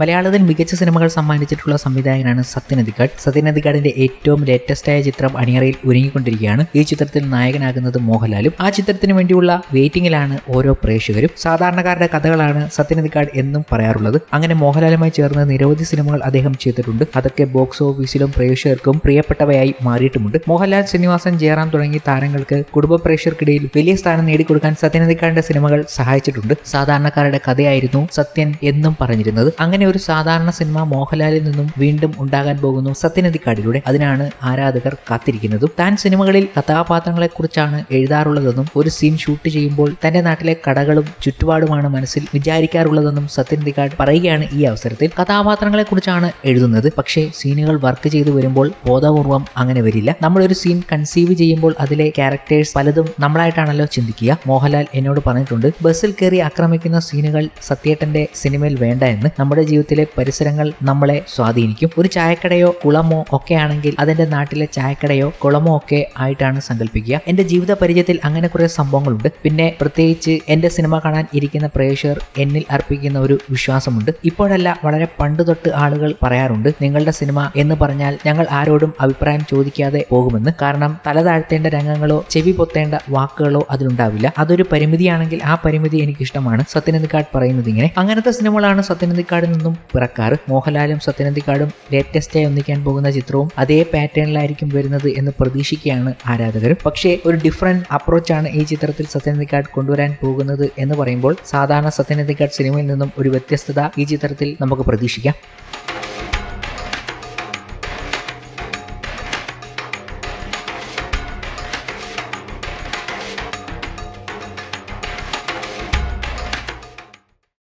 മലയാളത്തിൽ മികച്ച സിനിമകൾ സമ്മാനിച്ചിട്ടുള്ള സംവിധായകനാണ് സത്യനന്ദിക്കാട് സത്യനന്ദിക്കാടിന്റെ ഏറ്റവും ലേറ്റസ്റ്റ് ആയ ചിത്രം അണിയറയിൽ ഒരുങ്ങിക്കൊണ്ടിരിക്കുകയാണ്. ഈ ചിത്രത്തിൽ നായകനാകുന്നത് മോഹൻലാലും. ആ ചിത്രത്തിന് വേണ്ടിയുള്ള വെയിറ്റിംഗിലാണ് ഓരോ പ്രേക്ഷകരും. സാധാരണക്കാരുടെ കഥകളാണ് സത്യനന്ദിക്കാട് എന്നും പറയാറുള്ളത്. അങ്ങനെ മോഹൻലാലുമായി ചേർന്ന് നിരവധി സിനിമകൾ അദ്ദേഹം ചെയ്തിട്ടുണ്ട്. അതൊക്കെ ബോക്സ് ഓഫീസിലും പ്രേക്ഷകർക്കും പ്രിയപ്പെട്ടവയായി മാറിയിട്ടുമുണ്ട്. മോഹൻലാൽ ശ്രീനിവാസൻ ജയറാം തുടങ്ങിയ താരങ്ങൾക്ക് കുടുംബ പ്രേക്ഷകർക്കിടയിൽ വലിയ സ്ഥാനം നേടിക്കൊടുക്കാൻ സത്യനന്ദിക്കാടിന്റെ സിനിമകൾ സഹായിച്ചിട്ടുണ്ട്. സാധാരണക്കാരുടെ കഥയായിരുന്നു സത്യൻ എന്നും പറഞ്ഞിരുന്നത്. അങ്ങനെ ഒരു സാധാരണ സിനിമ മോഹൻലാലിൽ നിന്നും വീണ്ടും ഉണ്ടാകാൻ പോകുന്നു സത്യനദിക്കാടിലൂടെ അതിനാണ് ആരാധകർ കാത്തിരിക്കുന്നതും. താൻ സിനിമകളിൽ കഥാപാത്രങ്ങളെ കുറിച്ചാണ് എഴുതാറുള്ളതെന്നും ഒരു സീൻ ഷൂട്ട് ചെയ്യുമ്പോൾ തന്റെ നാട്ടിലെ കടകളും ചുറ്റുപാടുമാണ് മനസ്സിൽ വിചാരിക്കാറുള്ളതെന്നും സത്യനദിക്കാട് പറയുകയാണ് ഈ അവസരത്തിൽ. കഥാപാത്രങ്ങളെ കുറിച്ചാണ് എഴുതുന്നത്. പക്ഷേ സീനുകൾ വർക്ക് ചെയ്തു വരുമ്പോൾ ബോധപൂർവം അങ്ങനെ വരില്ല. നമ്മളൊരു സീൻ കൺസീവ് ചെയ്യുമ്പോൾ അതിലെ ക്യാരക്ടേഴ്സ് പലതും നമ്മളായിട്ടാണല്ലോ ചിന്തിക്കുക. മോഹൻലാൽ എന്നോട് പറഞ്ഞിട്ടുണ്ട് ബസ്സിൽ കയറി ആക്രമിക്കുന്ന സീനുകൾ സത്യേട്ടന്റെ സിനിമയിൽ വേണ്ട എന്ന്. നമ്മുടെ ജീവിതത്തിലെ പരിസരങ്ങൾ നമ്മളെ സ്വാധീനിക്കും. ഒരു ചായക്കടയോ കുളമോ ഒക്കെ ആണെങ്കിൽ അതെന്റെ നാട്ടിലെ ചായക്കടയോ കുളമോ ഒക്കെ ആയിട്ടാണ് സങ്കല്പിക്കുക. എന്റെ ജീവിത പരിചയത്തിൽ അങ്ങനെ കുറെ സംഭവങ്ങളുണ്ട്. പിന്നെ പ്രത്യേകിച്ച് എന്റെ സിനിമ കാണാൻ ഇരിക്കുന്ന പ്രേക്ഷകർ എന്നിൽ അർപ്പിക്കുന്ന ഒരു വിശ്വാസമുണ്ട്. ഇപ്പോഴല്ല വളരെ പണ്ട് തൊട്ട് ആളുകൾ പറയാറുണ്ട് നിങ്ങളുടെ സിനിമ എന്ന് പറഞ്ഞാൽ ഞങ്ങൾ ആരോടും അഭിപ്രായം ചോദിക്കാതെ പോകുമെന്ന്. കാരണം തല താഴ്ത്തേണ്ട രംഗങ്ങളോ ചെവി പൊത്തേണ്ട വാക്കുകളോ അതിലുണ്ടാവില്ല. അതൊരു പരിമിതിയാണെങ്കിൽ ആ പരിമിതി എനിക്ക് ഇഷ്ടമാണ് സത്യനന്ദിക്കാട് പറയുന്നത് ഇങ്ങനെ. അങ്ങനത്തെ സിനിമകളാണ് സത്യനന്ദിക്കാടിൽ പിറക്കാറ്. മോഹൻലാലും സത്യനന്ദിക്കാടും ലേറ്റസ്റ്റായി ഒന്നിക്കാൻ പോകുന്ന ചിത്രവും അതേ പാറ്റേണിലായിരിക്കും വരുന്നത് എന്ന് പ്രതീക്ഷിക്കുകയാണ് ആരാധകർ പക്ഷേ ഒരു ഡിഫറെന്റ് അപ്രോച്ചാണ് ഈ ചിത്രത്തിൽ സത്യനന്ദിക്കാട് കൊണ്ടുവരാൻ പോകുന്നത് എന്ന് പറയുമ്പോൾ സാധാരണ സത്യനന്ദിക്കാട് സിനിമയിൽ നിന്നും ഒരു വ്യത്യസ്തത ഈ ചിത്രത്തിൽ നമുക്ക് പ്രതീക്ഷിക്കാം.